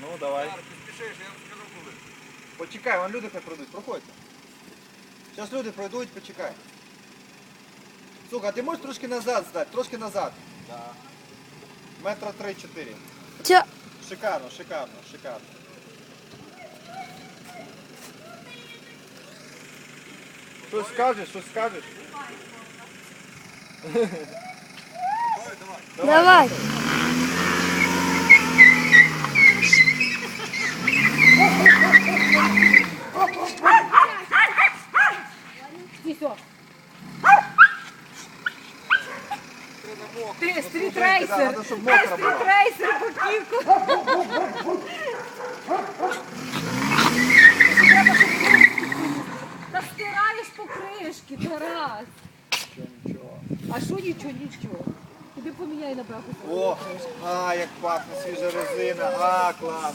Ну, давай. Зараз ти спішиш, я вам скажу коли. Почекай, вон люди хай пройдуть, проходьте. Зараз люди пройдуть, почекай. Слухай, а ти можеш трошки назад здати, трошки назад. Да. Метра три-чотири. Ця... Шикарно, шикарно, шикарно. Щось скажеш, щось скажеш? Давай, давай. Давай. Ти Да, стрітрейсер! Стрітрейсер поківку! Та стираєш покришки, Тарас! А що нічого, нічого? Тобі поміняй на браку. О, а, як пахне свіжа резина, а, клас.